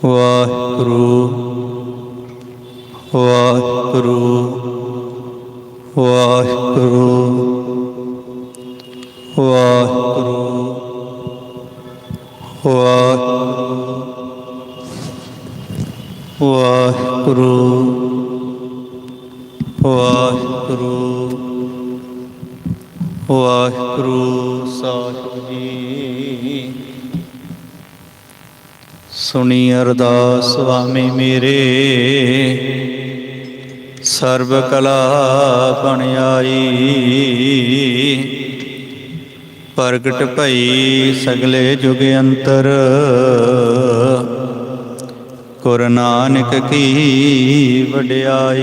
ਵਾਹਿਗੁਰੂ ਵਾਹਿਗੁਰੂ ਵਾਹਿਗੁਰੂ ਵਾਹਿਗੁਰੂ ਵਾਹਿਗੁਰੂ ਵਾਹਿਗੁਰੂ ਵਾਹਿਗੁਰੂ ਸਾਹਿਬ ਜੀ ਸੁਣੀ ਅਰਦਾਸ ਸੁਆਮੀ ਮੇਰੇ। ਸਰਬ ਕਲਾ ਬਣ ਆਈ। ਪ੍ਰਗਟ ਭਈ ਸਗਲੇ ਜੁਗ ਅੰਤਰ। ਗੁਰ ਨਾਨਕ ਕੀ ਵਡਿਆਈ।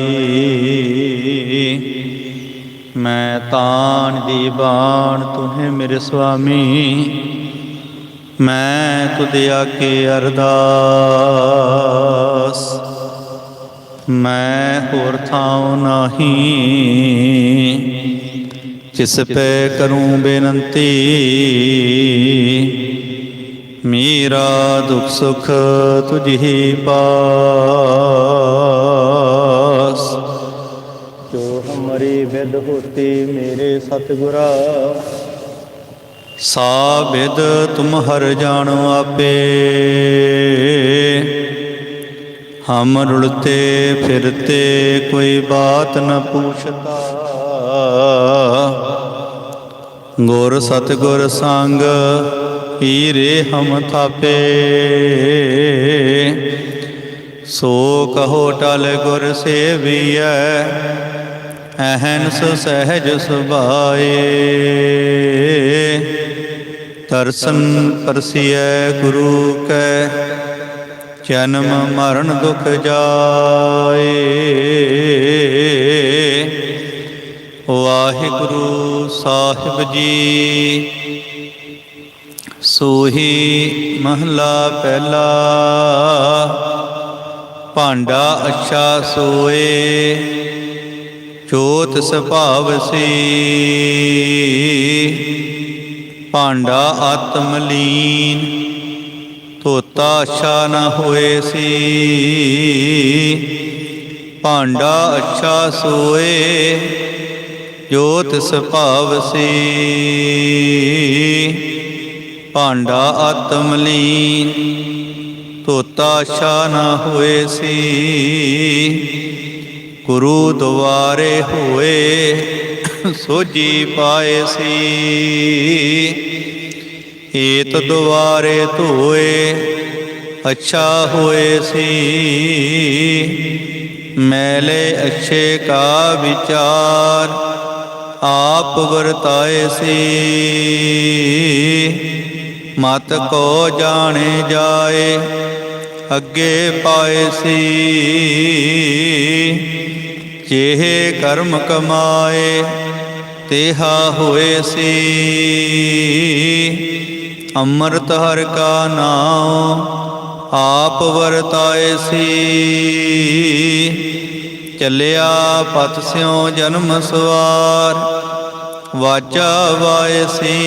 ਮੈਂ ਤਾਣ ਦੀ ਬਾਣ ਤੁਹੇ ਮੇਰੇ ਸੁਆਮੀ। ਮੈਂ ਤੁਧ ਆਕੇ ਅਰਦਾਸ। ਮੈਂ ਹੋਰ ਥਾਉ ਨਾਹੀ ਜਿਸ ਪੈ ਕਰੂੰ ਬੇਨਤੀ। ਮੇਰਾ ਦੁਖ ਸੁਖ ਤੁਝੀ ਪਾਸ। ਜੋ ਹਮਾਰੀ ਵਿਦ ਹੋਤੀ ਮੇਰੇ ਸਤਿਗੁਰਾ ਸਾ ਬਿਦ ਤੁਮ ਹਰ ਜਾਣੋ ਆਪੇ। ਹਮ ਰੁਲਤੇ ਫਿਰਤੇ ਕੋਈ ਬਾਤ ਨ ਪੁੱਛਤਾ। ਗੁਰ ਸਤਿਗੁਰ ਸੰਗ ਹੀਰੇ ਹਮ ਥਾਪੇ। ਸੋ ਕਹੋ ਟਲ ਗੁਰ ਸੇਵੀਐ ਅਹਨਸ ਸਹਿਜ ਸੁਭਾਏ। ਤਰਸਨ ਪਰਸੀਐ ਗੁਰੂ ਕੈ, ਜਨਮ ਮਰਨ ਦੁਖ ਜਾਏ। ਵਾਹਿਗੁਰੂ ਸਾਹਿਬ ਜੀ, ਸੋਹੀ ਮਹਲਾ ਪਹਿਲਾ, ਭਾਂਡਾ ਅੱਛਾ ਸੋਏ, ਜੋਤ ਸੁਭਾਵ ਸੀ। ਭਾਂਡਾ ਆਤਮ ਲੀਨ ਧੋਤਾ ਅੱਛਾ ਨਾ ਹੋਏ ਸੀ। ਭਾਂਡਾ ਅੱਛਾ ਸੋਏ, ਜੋਤ ਸੁਭਾਵ ਸੀ। ਭਾਂਡਾ ਆਤਮ ਲੀਨ ਧੋਤਾ ਅੱਛਾ ਨਾ ਹੋਏ ਸੀ। ਗੁਰੂ ਦੁਆਰੇ ਹੋਏ ਸੋਜੀ ਪਾਏ ਸੀ। ਏਤ ਦੁਆਰੇ ਧੋਏ ਅੱਛਾ ਹੋਏ ਸੀ। ਮੈਲੇ ਅੱਛੇ ਕਾ ਵਿਚਾਰ ਆਪ ਵਰਤਾਏ ਸੀ। ਮਤ ਕੋ ਜਾਣੇ ਜਾਏ, ਅੱਗੇ ਪਾਏ ਸੀ। ਜਿਹੇ ਕਰਮ ਕਮਾਏ ਤੇਹਾ ਹੋਏ ਸੀ। ਅੰਮ੍ਰਿਤ ਹਰ ਕਾ ਨਾਮ ਆਪ ਵਰਤਾਏ ਸੀ। ਚੱਲਿਆ ਪਤ ਸਿਉ ਜਨਮ ਸਵਾਰ, ਵਾਚਾ ਵਾਏ ਸੀ।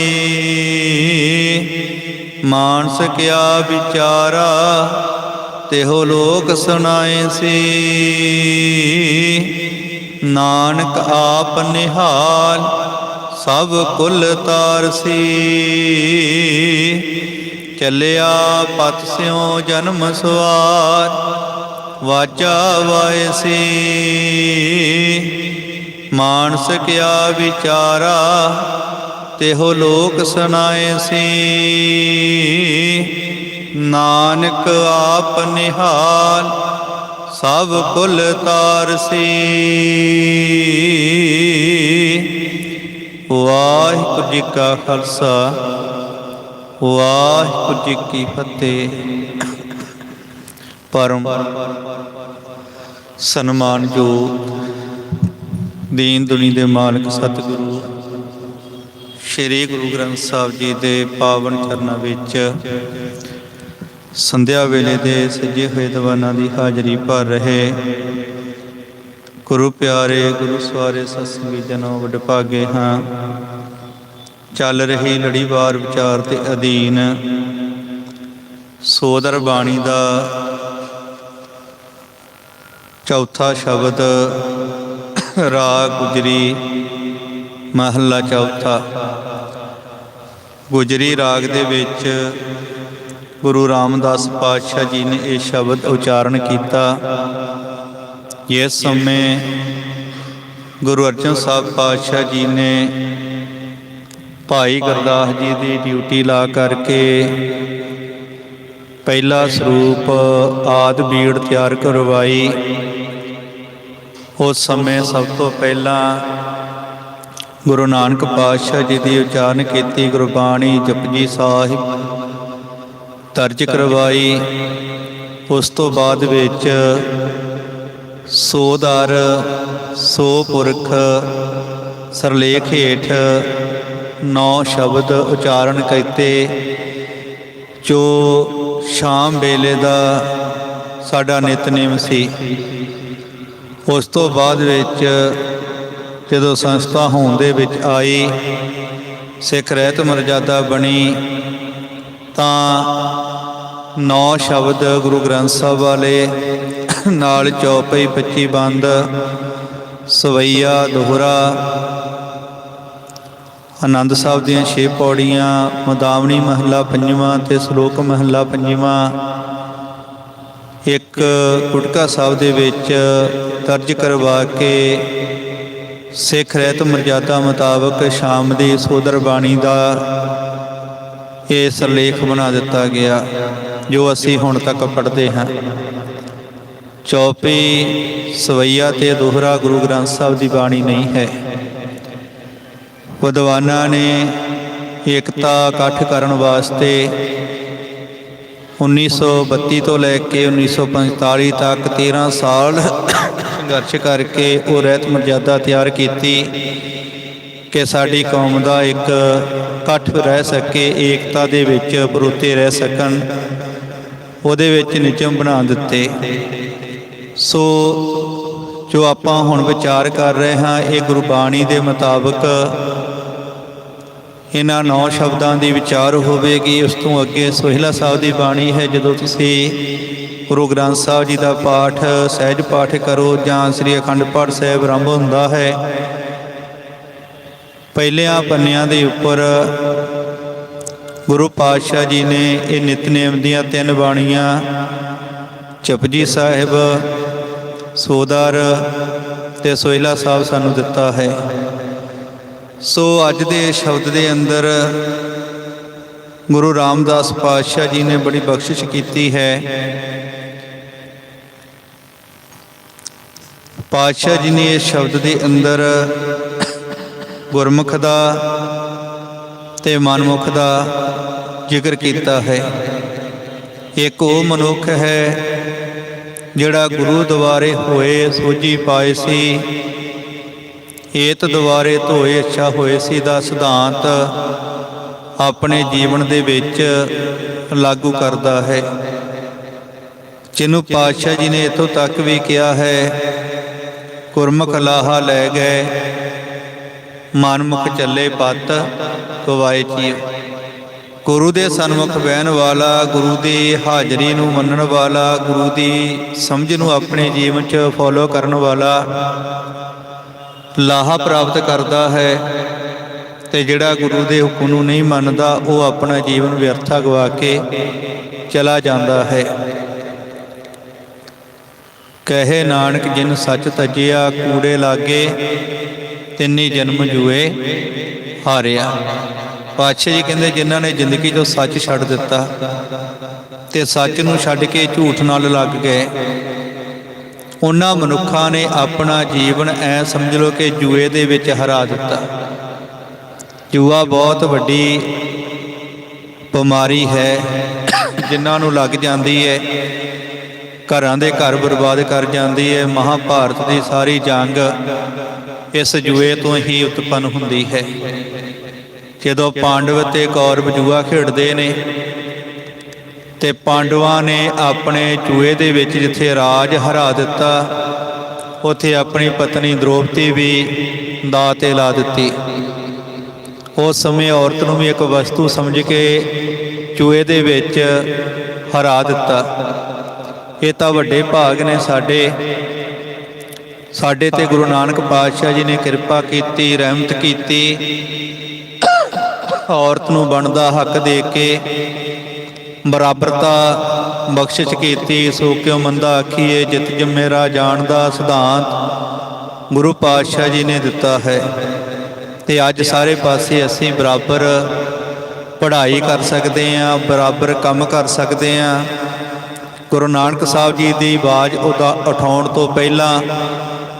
ਮਾਨਸ ਕਿਆ ਵਿਚਾਰਾ, ਤੇਹੋ ਲੋਕ ਸੁਣਾਏ ਸੀ। ਨਾਨਕ ਆਪ ਨਿਹਾਲ, ਸਭ ਕੁਲ ਤਾਰਸੀ ਚੱਲਿਆ ਪਤ ਸਿਉ ਜਨਮ ਸਵਾਰ, ਵਾਚਾ ਵਾਏ ਸੀ। ਮਾਨਸ ਕਿਆ ਵਿਚਾਰਾ, ਤਿਹੋ ਲੋਕ ਸੁਣਾਏ ਸੀ। ਨਾਨਕ ਆਪ ਨਿਹਾਲ ਸਭ ਕੁਲ ਤਾਰਸੀ ਵਾਹਿਗੁਰੂ ਜੀ ਕਾ ਖਾਲਸਾ, ਵਾਹਿਗੁਰੂ ਜੀ ਕੀ ਫਤਿਹ। ਪਰਮ ਸਨਮਾਨਯੋਗ ਦੀਨ ਦੁਨੀ ਦੇ ਮਾਲਕ ਸਤਿਗੁਰੂ, ਸ੍ਰੀ ਗੁਰੂ ਗ੍ਰੰਥ ਸਾਹਿਬ ਜੀ ਦੇ ਪਾਵਨ ਚਰਨਾਂ ਵਿੱਚ ਸੰਧਿਆ ਵੇਲੇ ਦੇ ਸਜੇ ਹੋਏ ਦੀਵਾਨਾਂ ਦੀ ਹਾਜ਼ਰੀ ਭਰ ਰਹੇ। ਗੁਰੂ ਪਿਆਰੇ, ਗੁਰੂ ਸਵਾਰੇ ਸਤਸੰਗੀ ਜਨੋ ਵਡਭਾਗੇ ਹਾਂ। ਚੱਲ ਰਹੀ ਲੜੀਵਾਰ ਵਿਚਾਰ ਤੇ ਅਧੀਨ। ਸੋਦਰ ਬਾਣੀ ਦਾ ਚੌਥਾ ਸ਼ਬਦ ਰਾਗ ਗੁਜਰੀ ਮਹੱਲਾ ਚੌਥਾ। ਗੁਜਰੀ ਰਾਗ ਦੇ ਵਿੱਚ ਗੁਰੂ ਰਾਮਦਾਸ ਪਾਤਸ਼ਾਹ ਜੀ ਨੇ ਇਹ ਸ਼ਬਦ ਉਚਾਰਨ ਕੀਤਾ। ਇਸ ਸਮੇਂ ਗੁਰੂ ਅਰਜਨ ਸਾਹਿਬ ਪਾਤਸ਼ਾਹ ਜੀ ਨੇ ਭਾਈ ਗੁਰਦਾਸ ਜੀ ਦੀ ਡਿਊਟੀ ਲਾ ਕਰਕੇ ਪਹਿਲਾ ਸਰੂਪ ਆਦ ਬੀੜ ਤਿਆਰ ਕਰਵਾਈ। ਉਸ ਸਮੇਂ ਸਭ ਤੋਂ ਪਹਿਲਾਂ ਗੁਰੂ ਨਾਨਕ ਪਾਤਸ਼ਾਹ ਜੀ ਦੀ ਉਚਾਰਨ ਕੀਤੀ ਗੁਰਬਾਣੀ ਜਪਜੀ ਸਾਹਿਬ। ਦਰਜ ਕਰਵਾਈ। ਉਸ ਤੋਂ ਬਾਅਦ ਵਿੱਚ ਸੋਦਰ ਸੋ ਪੁਰਖ ਸਰਲੇਖ ਹੇਠ ਨੌ ਸ਼ਬਦ ਉਚਾਰਨ ਕੀਤੇ, ਜੋ ਸ਼ਾਮ ਵੇਲੇ ਦਾ ਸਾਡਾ ਨਿਤਨੇਮ ਸੀ। ਉਸ ਤੋਂ ਬਾਅਦ ਵਿੱਚ ਜਦੋਂ ਸੰਸਥਾ ਹੋਣ ਦੇ ਵਿੱਚ ਆਈ, ਸਿੱਖ ਰਹਿਤ ਮਰਜ਼ਾਦਾ ਬਣੀ, ਤਾਂ ਨੌ ਸ਼ਬਦ ਗੁਰੂ ਗ੍ਰੰਥ ਸਾਹਿਬ ਵਾਲੇ, ਨਾਲ ਚੌਪਈ 25 ਬੰਦ, ਸਵਈਆ, ਦੋਹਰਾ, ਆਨੰਦ ਸਾਹਿਬ ਦੀਆਂ 6 ਪੌੜੀਆਂ, ਮਦਾਵਣੀ ਮਹੱਲਾ ਪੰਜਵਾਂ ਤੇ ਸ਼ਲੋਕ ਮਹੱਲਾ ਪੰਜਵਾਂ, ਇੱਕ ਗੁਟਕਾ ਸਾਹਿਬ ਦੇ ਵਿੱਚ ਦਰਜ ਕਰਵਾ ਕੇ ਸਿੱਖ ਰਹਿਤ ਮਰਜ਼ਾਦਾ ਮੁਤਾਬਕ ਸ਼ਾਮ ਦੀ ਸੋਦਰ ਬਾਣੀ ਦਾ ਇਹ ਸਰਲੇਖ ਬਣਾ ਦਿੱਤਾ ਗਿਆ। ਜੋ ਅਸੀਂ ਹੁਣ ਤੱਕ ਪੜ੍ਹਦੇ ਹਾਂ। ਚੌਪੀ ਸਵਈਆ ਤੇ ਦੋਹਰਾ ਗੁਰੂ ਗ੍ਰੰਥ ਸਾਹਿਬ ਦੀ ਬਾਣੀ ਨਹੀਂ ਹੈ। ਵਿਦਵਾਨਾਂ ਨੇ ਏਕਤਾ ਇਕੱਠ ਕਰਨ ਵਾਸਤੇ 1932 ਤੋਂ ਲੈ ਕੇ 1945 ਤੱਕ 13 ਸਾਲ ਸੰਘਰਸ਼ ਕਰਕੇ ਉਹ ਰਹਿਤ ਮਰਜ਼ਾਦਾ ਤਿਆਰ ਕੀਤੀ ਕਿ ਸਾਡੀ ਕੌਮ ਦਾ ਇੱਕ ਇਕੱਠ ਰਹਿ ਸਕੇ, ਏਕਤਾ ਦੇ ਵਿੱਚ ਪਰੋਤੇ ਰਹਿ ਸਕਣ। ਉਹਦੇ ਵਿੱਚ ਨਿਚਮ ਬਣਾ ਦਿੱਤੇ। ਸੋ ਜੋ ਆਪਾਂ ਹੁਣ ਵਿਚਾਰ ਕਰ ਰਹੇ ਹਾਂ, ਇਹ ਗੁਰਬਾਣੀ ਦੇ ਮੁਤਾਬਕ ਇਹਨਾਂ ਨੌ ਸ਼ਬਦਾਂ ਦੀ ਵਿਚਾਰ ਹੋਵੇਗੀ। ਉਸ ਤੋਂ ਅੱਗੇ ਸੋਹਿਲਾ ਸਾਹਿਬ ਦੀ ਬਾਣੀ ਹੈ, ਜਦੋਂ ਤੁਸੀਂ ਗੁਰੂ ਗ੍ਰੰਥ ਸਾਹਿਬ ਜੀ ਦਾ ਪਾਠ, ਸਹਿਜ ਪਾਠ ਕਰੋ ਜਾਂ ਸ੍ਰੀ ਅਖੰਡ ਪਾਠ ਸਾਹਿਬ ਆਰੰਭ ਹੁੰਦਾ ਹੈ ਪਹਿਲਿਆਂ ਪੰਨਿਆਂ ਦੇ ਉੱਪਰ ਗੁਰੂ ਪਾਤਸ਼ਾਹ ਜੀ ਨੇ ਇਹ ਨਿਤਨੇਮ ਦੀਆਂ ਤਿੰਨ ਬਾਣੀਆਂ, ਚਪਜੀ ਸਾਹਿਬ, ਸੋਦਰ ਤੇ ਸੋਹਿਲਾ ਸਾਹਿਬ ਸਾਨੂੰ ਦਿੱਤਾ ਹੈ। ਸੋ ਅੱਜ ਦੇ ਸ਼ਬਦ ਦੇ ਅੰਦਰ ਗੁਰੂ ਰਾਮਦਾਸ ਪਾਤਸ਼ਾਹ ਜੀ ਨੇ ਬੜੀ ਬਖਸ਼ਿਸ਼ ਕੀਤੀ ਹੈ। ਪਾਤਸ਼ਾਹ ਜੀ ਨੇ ਇਸ ਸ਼ਬਦ ਦੇ ਅੰਦਰ ਗੁਰਮੁਖ ਦਾ ਤੇ ਮਨਮੁਖ ਦਾ ਜ਼ਿਕਰ ਕੀਤਾ ਹੈ। ਇੱਕ ਉਹ ਮਨੁੱਖ ਹੈ ਜਿਹੜਾ ਗੁਰੂ ਦੁਆਰੇ ਹੋਏ ਸੋਝੀ ਪਾਏ ਸੀ, ਏਤ ਦੁਆਰੇ ਧੋਏ ਅੱਛਾ ਹੋਏ ਸੀ ਦਾ ਸਿਧਾਂਤ ਆਪਣੇ ਜੀਵਨ ਦੇ ਵਿੱਚ ਲਾਗੂ ਕਰਦਾ ਹੈ। ਜਿਹਨੂੰ ਪਾਤਸ਼ਾਹ ਜੀ ਨੇ ਇਥੋਂ ਤੱਕ ਵੀ ਕਿਹਾ ਹੈ, ਗੁਰਮੁਖ ਲਾਹਾ ਲੈ ਗਏ ਮਨਮੁਖ ਚੱਲੇ ਪਤ ਕਵਾਏ ਚੀ ਗੁਰੂ ਦੇ ਸਨਮੁਖ ਬਹਿਣ ਵਾਲਾ, ਗੁਰੂ ਦੀ ਹਾਜ਼ਰੀ ਨੂੰ ਮੰਨਣ ਵਾਲਾ, ਗੁਰੂ ਦੀ ਸਮਝ ਨੂੰ ਆਪਣੇ ਜੀਵਨ 'ਚ ਫੋਲੋ ਕਰਨ ਵਾਲਾ ਲਾਹਾ ਪ੍ਰਾਪਤ ਕਰਦਾ ਹੈ ਤੇ ਜਿਹੜਾ ਗੁਰੂ ਦੇ ਹੁਕਮ ਨੂੰ ਨਹੀਂ ਮੰਨਦਾ, ਉਹ ਆਪਣਾ ਜੀਵਨ ਵਿਅਰਥਾ ਗਵਾ ਕੇ ਚਲਾ ਜਾਂਦਾ ਹੈ। ਕਹੇ ਨਾਨਕ, ਜਿਨ ਸੱਚ ਤਜਿਆ, ਕੂੜੇ ਲਾਗੇ ਤਿੰਨੀ ਜਨਮ ਜੂਏ ਹਾਰਿਆ। ਪਾਤਸ਼ਾਹ ਜੀ ਕਹਿੰਦੇ, ਜਿਨ੍ਹਾਂ ਨੇ ਜ਼ਿੰਦਗੀ ਤੋਂ ਸੱਚ ਛੱਡ ਦਿੱਤਾ ਤੇ ਸੱਚ ਨੂੰ ਛੱਡ ਕੇ ਝੂਠ ਨਾਲ ਲੱਗ ਗਏ, ਉਹਨਾਂ ਮਨੁੱਖਾਂ ਨੇ ਆਪਣਾ ਜੀਵਨ ਐ ਸਮਝ ਲਓ ਕਿ ਜੂਏ ਦੇ ਵਿੱਚ ਹਰਾ ਦਿੱਤਾ। ਜੂਆ ਬਹੁਤ ਵੱਡੀ ਬਿਮਾਰੀ ਹੈ, ਜਿਨ੍ਹਾਂ ਨੂੰ ਲੱਗ ਜਾਂਦੀ ਹੈ। ਘਰਾਂ ਦੇ ਘਰ ਬਰਬਾਦ ਕਰ ਜਾਂਦੀ ਹੈ ਮਹਾਭਾਰਤ ਦੀ ਸਾਰੀ ਜੰਗ ਇਸ ਜੂਏ ਤੋਂ ਹੀ ਉਤਪੰਨ ਹੁੰਦੀ ਹੈ। ਜਦੋਂ ਪਾਂਡਵ ਤੇ ਕੌਰਵ ਜੂਆ ਖੇਡਦੇ ਨੇ ਤੇ ਪਾਂਡਵਾਂ ਨੇ ਆਪਣੇ ਜੂਏ ਦੇ ਵਿੱਚ ਜਿੱਥੇ ਰਾਜ ਹਰਾ ਦਿੱਤਾ, ਉੱਥੇ ਆਪਣੀ ਪਤਨੀ ਦ੍ਰੋਪਦੀ ਵੀ ਦਾ ਤੇ ਲਾ ਦਿੱਤੀ। ਉਸ ਸਮੇਂ ਔਰਤ ਨੂੰ ਵੀ ਇੱਕ ਵਸਤੂ ਸਮਝ ਕੇ ਚੂਹੇ ਦੇ ਵਿੱਚ ਹਰਾ ਦਿੱਤਾ। ਇਹ ਤਾਂ ਵੱਡੇ ਭਾਗ ਨੇ ਸਾਡੇ। ਸਾਡੇ ਤੇ ਗੁਰੂ ਨਾਨਕ ਪਾਤਸ਼ਾਹ ਜੀ ਨੇ ਕਿਰਪਾ ਕੀਤੀ, ਰਹਿਮਤ ਕੀਤੀ। ਔਰਤ ਨੂੰ ਬਣਦਾ ਹੱਕ ਦੇ ਕੇ ਬਰਾਬਰਤਾ ਬਖਸ਼ਿਸ਼ ਕੀਤੀ। ਸੋ ਕਿਉ ਮੰਦਾ ਆਖੀਏ, ਜਿਤ ਜੰਮੇਰਾ ਜਾਣਦਾ ਸਿਧਾਂਤ ਗੁਰੂ ਪਾਤਸ਼ਾਹ ਜੀ ਨੇ ਦਿੱਤਾ ਹੈ। ਤੇ ਅੱਜ ਸਾਰੇ ਪਾਸੇ ਅਸੀਂ ਬਰਾਬਰ ਪੜ੍ਹਾਈ ਕਰ ਸਕਦੇ ਹਾਂ, ਬਰਾਬਰ ਕੰਮ ਕਰ ਸਕਦੇ ਹਾਂ। ਗੁਰੂ ਨਾਨਕ ਸਾਹਿਬ ਜੀ ਦੀ ਆਵਾਜ਼ ਉਹਦਾ ਉਠਾਉਣ ਤੋਂ ਪਹਿਲਾਂ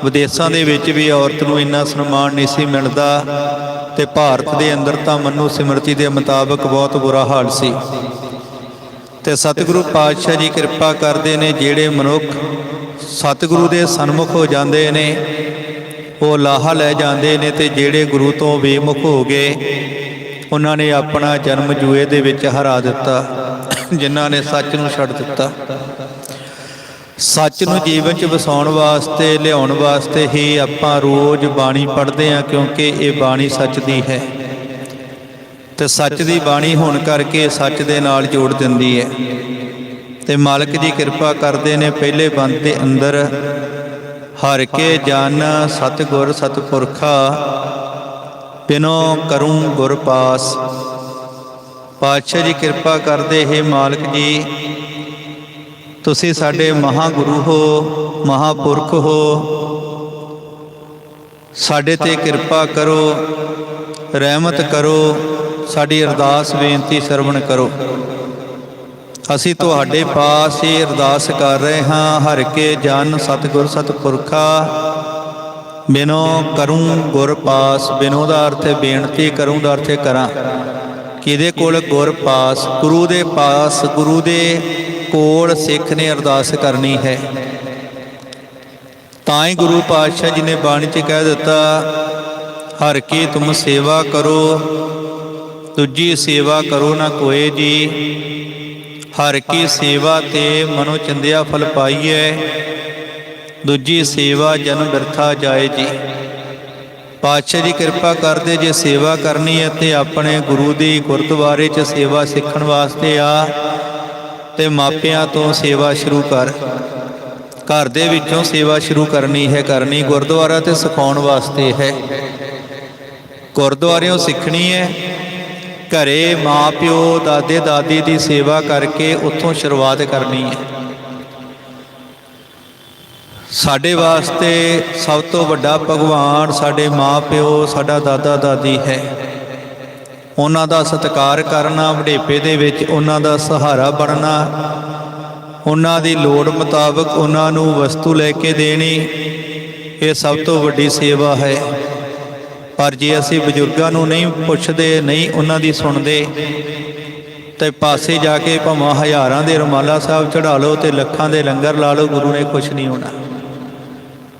ਵਿਦੇਸ਼ਾਂ ਦੇ ਵਿੱਚ ਵੀ ਔਰਤ ਨੂੰ ਇੰਨਾ ਸਨਮਾਨ ਨਹੀਂ ਸੀ ਮਿਲਦਾ ਤੇ ਭਾਰਤ ਦੇ ਅੰਦਰ ਤਾਂ ਮਨੂ ਸਿਮਰਤੀ ਦੇ ਮੁਤਾਬਕ ਬਹੁਤ ਬੁਰਾ ਹਾਲ ਸੀ। ਤੇ ਸਤਿਗੁਰੂ ਪਾਤਸ਼ਾਹ ਜੀ ਕਿਰਪਾ ਕਰਦੇ ਨੇ, ਜਿਹੜੇ ਮਨੁੱਖ ਸਤਿਗੁਰੂ ਦੇ ਸਨਮੁਖ ਹੋ ਜਾਂਦੇ ਨੇ, ਉਹ ਲਾਹਾ ਲੈ ਜਾਂਦੇ ਨੇ ਤੇ ਜਿਹੜੇ ਗੁਰੂ ਤੋਂ ਬੇਮੁਖ ਹੋ ਗਏ, ਉਹਨਾਂ ਨੇ ਆਪਣਾ ਜਨਮ ਜੂਏ ਦੇ ਵਿੱਚ ਹਰਾ ਦਿੱਤਾ। ਜਿਨ੍ਹਾਂ ਨੇ ਸੱਚ ਨੂੰ ਛੱਡ ਦਿੱਤਾ। ਸੱਚ ਨੂੰ ਜੀਵਨ 'ਚ ਵਸਾਉਣ ਵਾਸਤੇ, ਲਿਆਉਣ ਵਾਸਤੇ ਹੀ ਆਪਾਂ ਰੋਜ਼ ਬਾਣੀ ਪੜ੍ਹਦੇ ਹਾਂ, ਕਿਉਂਕਿ ਇਹ ਬਾਣੀ ਸੱਚ ਦੀ ਹੈ। ਤੇ ਸੱਚ ਦੀ ਬਾਣੀ ਹੋਣ ਕਰਕੇ ਸੱਚ ਦੇ ਨਾਲ ਜੋੜ ਦਿੰਦੀ ਹੈ। ਤੇ ਮਾਲਕ ਜੀ ਕਿਰਪਾ ਕਰਦੇ ਨੇ ਪਹਿਲੇ ਬੰਦ ਦੇ ਅੰਦਰ, ਹਰ ਕੇ ਜਨ ਸਤਿਗੁਰ ਸਤਿਪੁਰਖਾ, ਬਿਨੋ ਕਰੂੰ ਗੁਰ ਪਾਸ। ਪਾਤਸ਼ਾਹ ਜੀ, ਕਿਰਪਾ ਕਰਦੇ ਹੈ ਮਾਲਕ ਜੀ। ਤੁਸੀਂ ਸਾਡੇ ਮਹਾ ਗੁਰੂ ਹੋ, ਮਹਾਪੁਰਖ ਹੋ। ਸਾਡੇ ਤੇ ਕਿਰਪਾ ਕਰੋ, ਰਹਿਮਤ ਕਰੋ, ਸਾਡੀ ਅਰਦਾਸ ਬੇਨਤੀ ਸਰਵਣ ਕਰੋ। ਅਸੀਂ ਤੁਹਾਡੇ ਪਾਸ ਹੀ ਅਰਦਾਸ ਕਰ ਰਹੇ ਹਾਂ, ਹਰ ਕੇ ਜਨ ਸਤਿਗੁਰ ਸਤਿਪੁਰਖਾ। ਬਿਨੋ ਕਰੂੰ ਗੁਰ ਪਾਸ, ਬਿਨੋ ਦਾ ਅਰਥ ਬੇਨਤੀ, ਕਰੂੰ ਦਾ ਅਰਥ ਕਰਾਂ। ਕਿਹਦੇ ਕੋਲ ਗੁਰ ਪਾਸ, ਗੁਰੂ ਦੇ ਪਾਸ, ਗੁਰੂ ਦੇ ਕੋਲ ਸਿੱਖ ਨੇ ਅਰਦਾਸ ਕਰਨੀ ਹੈ। ਤਾਂ ਹੀ ਗੁਰੂ ਪਾਤਸ਼ਾਹ ਜੀ ਨੇ ਬਾਣੀ 'ਚ ਕਹਿ ਦਿੱਤਾ, ਹਰ ਕੀ ਤੁਮ ਸੇਵਾ ਕਰੋ, ਦੂਜੀ ਸੇਵਾ ਕਰੋ ਨਾ ਕੋਏ ਜੀ। ਹਰ ਕੀ ਸੇਵਾ ਤੇ ਮਨੋ ਚੰਦਿਆ ਫਲ ਪਾਈਐ, ਦੂਜੀ ਸੇਵਾ ਜਨ ਬਿਰਥਾ ਜਾਏ ਜੀ। ਪਾਤਸ਼ਾਹ ਦੀ ਕਿਰਪਾ ਕਰਦੇ ਜੇ ਸੇਵਾ ਕਰਨੀ ਹੈ ਤੇ ਆਪਣੇ ਗੁਰੂ ਦੀ ਗੁਰਦੁਆਰੇ 'ਚ ਸੇਵਾ ਸਿੱਖਣ ਵਾਸਤੇ ਆ ਤੇ ਮਾਪਿਆਂ ਤੋਂ ਸੇਵਾ ਸ਼ੁਰੂ ਕਰ। ਘਰ ਦੇ ਵਿੱਚੋਂ ਸੇਵਾ ਸ਼ੁਰੂ ਕਰਨੀ ਹੈ, ਕਰਨੀ ਗੁਰਦੁਆਰਾ ਤੇ ਸਿਖਾਉਣ ਵਾਸਤੇ ਹੈ। ਗੁਰਦੁਆਰਿਓਂ ਸਿੱਖਣੀ ਹੈ। ਘਰੇ ਮਾਪਿਓ ਦਾਦੇ ਦਾਦੀ ਦੀ ਸੇਵਾ ਕਰਕੇ ਉੱਥੋਂ ਸ਼ੁਰੂਆਤ ਕਰਨੀ ਹੈ। ਸਾਡੇ ਵਾਸਤੇ ਸਭ ਤੋਂ ਵੱਡਾ ਭਗਵਾਨ ਸਾਡੇ ਮਾਪਿਓ, ਸਾਡਾ ਦਾਦਾ ਦਾਦੀ ਹੈ। ਉਹਨਾਂ ਦਾ ਸਤਿਕਾਰ ਕਰਨਾ, ਵਡੇਪੇ ਦੇ ਵਿੱਚ ਉਹਨਾਂ ਦਾ ਸਹਾਰਾ ਬਣਨਾ, ਉਹਨਾਂ ਦੀ ਲੋੜ ਮੁਤਾਬਕ ਉਹਨਾਂ ਨੂੰ ਵਸਤੂ ਲੈ ਕੇ ਦੇਣੀ, ਇਹ ਸਭ ਤੋਂ ਵੱਡੀ ਸੇਵਾ ਹੈ। ਪਰ ਜੇ ਅਸੀਂ ਬਜ਼ੁਰਗਾਂ ਨੂੰ ਨਹੀਂ ਪੁੱਛਦੇ, ਨਹੀਂ ਉਹਨਾਂ ਦੀ ਸੁਣਦੇ, ਤੇ ਪਾਸੇ ਜਾ ਕੇ ਭਾਵੇਂ ਹਜ਼ਾਰਾਂ ਦੇ ਰੁਮਾਲਾ ਸਾਹਿਬ ਚੜਾ ਲਓ ਤੇ ਲੱਖਾਂ ਦੇ ਲੰਗਰ ਲਾ ਲਓ, ਗੁਰੂ ਨੇ ਕੁਝ ਨਹੀਂ ਹੋਣਾ।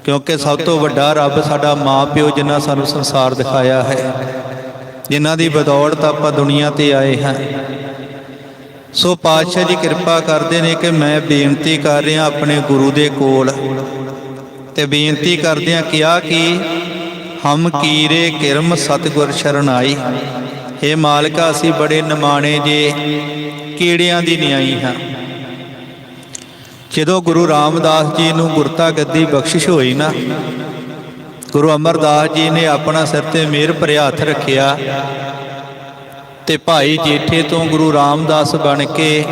ਕਿਉਂਕਿ ਸਭ ਤੋਂ ਵੱਡਾ ਰੱਬ ਸਾਡਾ ਮਾਂ ਪਿਓ ਜਿਨ੍ਹਾਂ ਸਾਨੂੰ ਸੰਸਾਰ ਦਿਖਾਇਆ ਹੈ। ਜਿਨ੍ਹਾਂ ਦੀ ਬਦੌਲਤ ਆਪਾਂ ਦੁਨੀਆ ਤੇ ਆਏ ਹਾਂ। ਸੋ ਪਾਤਸ਼ਾਹ ਜੀ ਕਿਰਪਾ ਕਰਦੇ ਨੇ ਕਿ ਮੈਂ ਬੇਨਤੀ ਕਰ ਰਿਹਾ ਆਪਣੇ ਗੁਰੂ ਦੇ ਕੋਲ ਤੇ ਬੇਨਤੀ ਕਰਦਿਆਂ ਕਿਹਾ ਕਿ ਹਮ ਕੀਰੇ ਕਿਰਮ ਸਤਗੁਰ ਸ਼ਰਨਾਈ। हे ਮਾਲਕਾ, ਅਸੀਂ ਬੜੇ ਨਿਮਾਣੇ ਜੇ, ਕੀੜਿਆਂ ਦੀ ਨਿਆਈ ਹਾਂ। ਜਦੋਂ ਗੁਰੂ ਰਾਮਦਾਸ ਜੀ ਨੂੰ ਗੁਰਤਾ ਗੱਦੀ ਬਖਸ਼ਿਸ਼ ਹੋਈ ਨਾ, ਗੁਰੂ ਅਮਰਦਾਸ ਜੀ ਨੇ ਆਪਣਾ ਸਿਰ ਤੇ ਮਿਹਰ ਭਰਿਆ ਹੱਥ ਰੱਖਿਆ ਤੇ ਭਾਈ ਜੇਠੇ ਤੋਂ ਗੁਰੂ ਰਾਮਦਾਸ ਬਣ ਕੇ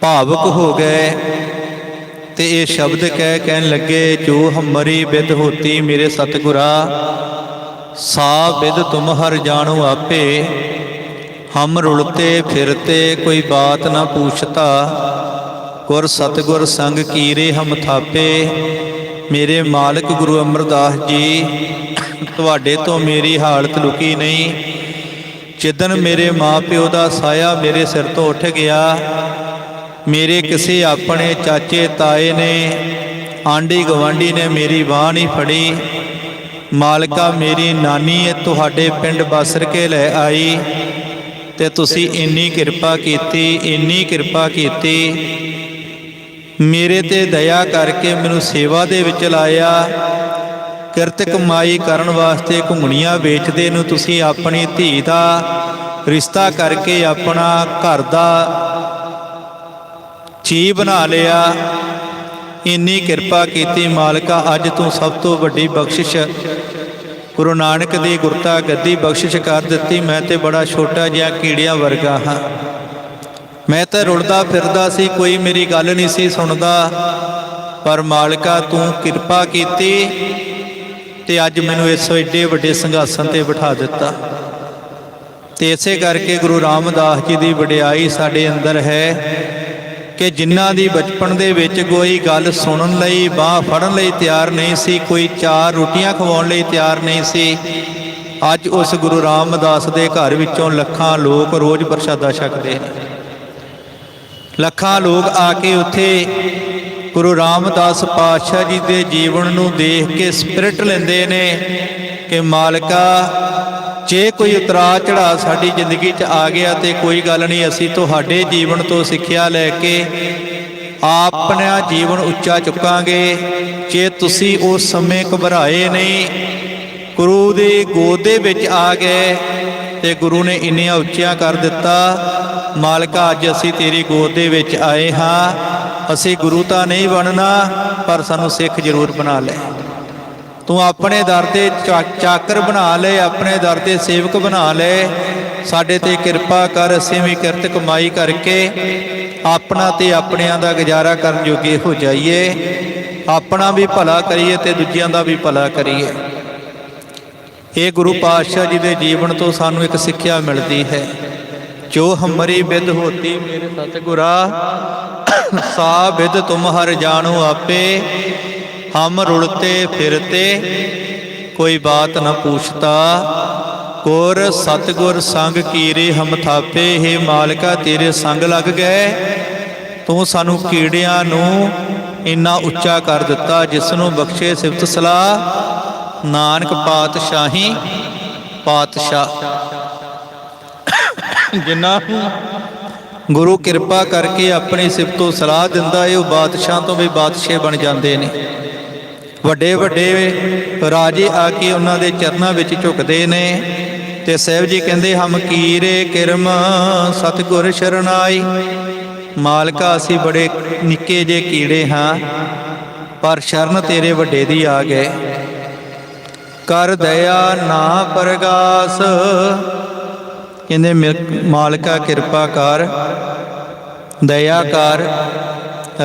ਭਾਵਕ ਹੋ ਗਏ ਤੇ ਇਹ ਸ਼ਬਦ ਕਹਿ ਕਹਿਣ ਲੱਗੇ, ਜੋ ਹਮਰੀ ਬਿਦ ਹੋਤੀ ਮੇਰੇ ਸਤਿਗੁਰਾ, ਸਾ ਬਿਦ ਤੁਮ ਹਰ ਜਾਣੋ ਆਪੇ, ਹਮ ਰੁਲਤੇ ਫਿਰਤੇ ਕੋਈ ਬਾਤ ਨਾ ਪੁੱਛਤਾ। ਗੁਰ ਸਤਿਗੁਰ ਸੰਗ ਕੀਰੇ ਹਮ ਥਾਪੇ। ਮੇਰੇ ਮਾਲਕ ਗੁਰੂ ਅਮਰਦਾਸ ਜੀ, ਤੁਹਾਡੇ ਤੋਂ ਮੇਰੀ ਹਾਲਤ ਲੁਕੀ ਨਹੀਂ। ਜਿੱਦਨ ਮੇਰੇ ਮਾਪਿਓ ਦਾ ਸਾਇਆ ਮੇਰੇ ਸਿਰ ਤੋਂ ਉੱਠ ਗਿਆ, ਮੇਰੇ ਕਿਸੇ ਆਪਣੇ ਚਾਚੇ ਤਾਏ ਨੇ, ਆਂਢੀ ਗਵਾਂਢੀ ਨੇ ਮੇਰੀ ਬਾਹ ਨਹੀਂ ਫੜੀ। ਮਾਲਕਾ ਮੇਰੀ ਨਾਨੀ ਇਹ ਤੁਹਾਡੇ ਪਿੰਡ ਬਸਰ ਕੇ ਲੈ ਆਈ ਤੇ ਤੁਸੀਂ ਇੰਨੀ ਕਿਰਪਾ ਕੀਤੀ, ਇੰਨੀ ਕਿਰਪਾ ਕੀਤੀ। ਮੇਰੇ ਤੇ ਦਇਆ ਕਰਕੇ ਮੈਨੂੰ ਸੇਵਾ ਦੇ ਵਿੱਚ ਲਾਇਆ। ਕਿਰਤ ਕਮਾਈ ਕਰਨ ਵਾਸਤੇ ਘੁੰਗਣੀਆਂ ਵੇਚਦੇ ਨੂੰ ਤੁਸੀਂ ਆਪਣੀ ਧੀ ਦਾ ਰਿਸ਼ਤਾ ਕਰਕੇ ਆਪਣਾ ਘਰ ਦਾ ਚੀ ਬਣਾ ਲਿਆ। ਇੰਨੀ ਕਿਰਪਾ ਕੀਤੀ ਮਾਲਕਾ, ਅੱਜ ਤੂੰ ਸਭ ਤੋਂ ਵੱਡੀ ਬਖਸ਼ਿਸ਼। ਗੁਰੂ ਨਾਨਕ ਦੀ ਗੁਰਤਾ ਗੱਦੀ ਬਖਸ਼ਿਸ਼ ਕਰ ਦਿੱਤੀ। ਮੈਂ ਤੇ ਬੜਾ ਛੋਟਾ ਜਿਹਾ ਕੀੜਿਆਂ ਵਰਗਾ ਹਾਂ। ਮੈਂ ਤਾਂ ਰੁਲਦਾ ਫਿਰਦਾ ਸੀ, ਕੋਈ ਮੇਰੀ ਗੱਲ ਨਹੀਂ ਸੀ ਸੁਣਦਾ। ਪਰ ਮਾਲਕਾ, ਤੂੰ ਕਿਰਪਾ ਕੀਤੀ ਤੇ ਅੱਜ ਮੈਨੂੰ ਇਸ ਏਡੇ ਵੱਡੇ ਸੰਘਾਸਨ ਤੇ ਬਿਠਾ ਦਿੱਤਾ। ਤੇ ਇਸੇ ਕਰਕੇ ਗੁਰੂ ਰਾਮਦਾਸ ਜੀ ਦੀ ਵਡਿਆਈ ਸਾਡੇ ਅੰਦਰ ਹੈ ਕਿ ਜਿਨ੍ਹਾਂ ਦੀ ਬਚਪਨ ਦੇ ਵਿੱਚ ਕੋਈ ਗੱਲ ਸੁਣਨ ਲਈ, ਬਾਹ ਫੜਨ ਲਈ ਤਿਆਰ ਨਹੀਂ ਸੀ, ਕੋਈ ਚਾਰ ਰੋਟੀਆਂ ਖਵਾਉਣ ਲਈ ਤਿਆਰ ਨਹੀਂ ਸੀ। ਅੱਜ ਉਸ ਗੁਰੂ ਰਾਮਦਾਸ ਦੇ ਘਰ ਵਿੱਚੋਂ ਲੱਖਾਂ ਲੋਕ ਰੋਜ਼ ਪ੍ਰਸ਼ਾਦਾ ਛਕਦੇ ਨੇ। ਲੱਖਾਂ ਲੋਕ ਆ ਕੇ ਉੱਥੇ ਗੁਰੂ ਰਾਮਦਾਸ ਪਾਤਸ਼ਾਹ ਜੀ ਦੇ ਜੀਵਨ ਨੂੰ ਦੇਖ ਕੇ ਸਪਿਰਟ ਲੈਂਦੇ ਨੇ ਕਿ ਮਾਲਕਾ, ਜੇ ਕੋਈ ਉਤਰਾ ਚੜਾ ਸਾਡੀ ਜ਼ਿੰਦਗੀ 'ਚ ਆ ਗਿਆ ਤੇ ਕੋਈ ਗੱਲ ਨਹੀਂ, ਅਸੀਂ ਤੁਹਾਡੇ ਜੀਵਨ ਤੋਂ ਸਿੱਖਿਆ ਲੈ ਕੇ ਆਪਣਾ ਜੀਵਨ ਉੱਚਾ ਚੁੱਕਾਂਗੇ। ਜੇ ਤੁਸੀਂ ਉਸ ਸਮੇਂ ਘਬਰਾਏ ਨਹੀਂ, ਗੁਰੂ ਦੇ ਗੋਦੇ ਵਿੱਚ ਆ ਗਏ ਤੇ ਗੁਰੂ ਨੇ ਇੰਨੀਆਂ ਉੱਚੀਆਂ ਕਰ ਦਿੱਤਾ ਮਾਲਕਾ, ਅੱਜ ਅਸੀਂ ਤੇਰੀ ਗੋਦ ਦੇ ਵਿੱਚ ਆਏ ਹਾਂ। ਅਸੀਂ ਗੁਰੂ ਤਾਂ ਨਹੀਂ ਬਣਨਾ, ਪਰ ਸਾਨੂੰ ਸਿੱਖ ਜ਼ਰੂਰ ਬਣਾ ਲੈ। ਤੂੰ ਆਪਣੇ ਦਰ ਤੇ ਚਾ- ਚਾਕਰ ਬਣਾ ਲੈ, ਆਪਣੇ ਦਰ ਤੇ ਸੇਵਕ ਬਣਾ ਲੈ। ਸਾਡੇ ਤੇ ਕਿਰਪਾ ਕਰ, ਅਸੀਂ ਵੀ ਕਿਰਤ ਕਮਾਈ ਕਰਕੇ ਆਪਣਾ ਤੇ ਆਪਣਿਆਂ ਦਾ ਗੁਜ਼ਾਰਾ ਕਰਨ ਜੋਗੇ ਹੋ ਜਾਈਏ। ਆਪਣਾ ਵੀ ਭਲਾ ਕਰੀਏ ਤੇ ਦੂਜਿਆਂ ਦਾ ਵੀ ਭਲਾ ਕਰੀਏ। ਇਹ ਗੁਰੂ ਪਾਤਸ਼ਾਹ ਜੀ ਦੇ ਜੀਵਨ ਤੋਂ ਸਾਨੂੰ ਇੱਕ ਸਿੱਖਿਆ ਮਿਲਦੀ ਹੈ। ਜੋ ਹਮਰੀ ਬਿਦ ਹੋਤੀ ਮੇਰੇ ਸਤਿਗੁਰਾ, ਸਾ ਬਿਦ ਤੁਮ ਹਰ ਜਾਣੋ ਆਪੇ, ਹਮ ਰੁਲਤੇ ਫਿਰਤੇ, ਕੋਈ ਬਾਤ ਨਾ ਪੁੱਛਤਾ। ਗੁਰ ਸਤਗੁਰ ਸੰਗ ਕੀਰੇ ਹਮ ਥਾਪੇ हे ਮਾਲਕਾ ਤੇਰੇ ਸੰਗ ਲੱਗ ਗਏ। ਤੂੰ ਸਾਨੂੰ ਕੀੜਿਆਂ ਨੂੰ ਇੰਨਾ ਉੱਚਾ ਕਰ ਦਿੱਤਾ ਜਿਸ ਨੂੰ ਬਖਸ਼ੇ ਸਿਫਤ ਸਲਾਹ। ਨਾਨਕ ਪਾਤਸ਼ਾਹੀ, ਪਾਤਸ਼ਾਹ। ਜਿਨ੍ਹਾਂ ਨੂੰ ਗੁਰੂ ਕਿਰਪਾ ਕਰਕੇ ਆਪਣੀ ਸਿਫਤੋ ਸਲਾਹ ਦਿੰਦਾ ਏ, ਉਹ ਬਾਦਸ਼ਾਹ ਤੋਂ ਵੀ ਬਾਦਸ਼ਾਹ ਬਣ ਜਾਂਦੇ ਨੇ। ਵੱਡੇ ਵੱਡੇ ਰਾਜੇ ਆ ਕੇ ਉਹਨਾਂ ਦੇ ਚਰਨਾਂ ਵਿੱਚ ਝੁਕਦੇ ਨੇ ਤੇ ਸਾਹਿਬ ਜੀ ਕਹਿੰਦੇ, ਹਮ ਕੀਰੇ ਕਿਰਮ, ਸਤਿਗੁਰ ਸ਼ਰਨਾਈ। ਮਾਲਕਾ, ਅਸੀਂ ਬੜੇ ਨਿੱਕੇ ਜੇ ਕੀੜੇ ਹਾਂ, ਪਰ ਸ਼ਰਨ ਤੇਰੇ ਵੱਡੇ ਦੀ ਆ ਗਏ। ਕਰ ਦਇਆ ਨਾ ਪ੍ਰਗਾਸ ਕਹਿੰਦੇ ਮਿਲ- ਮਾਲਕਾ, ਕਿਰਪਾ ਕਰ, ਦਇਆ ਕਰ,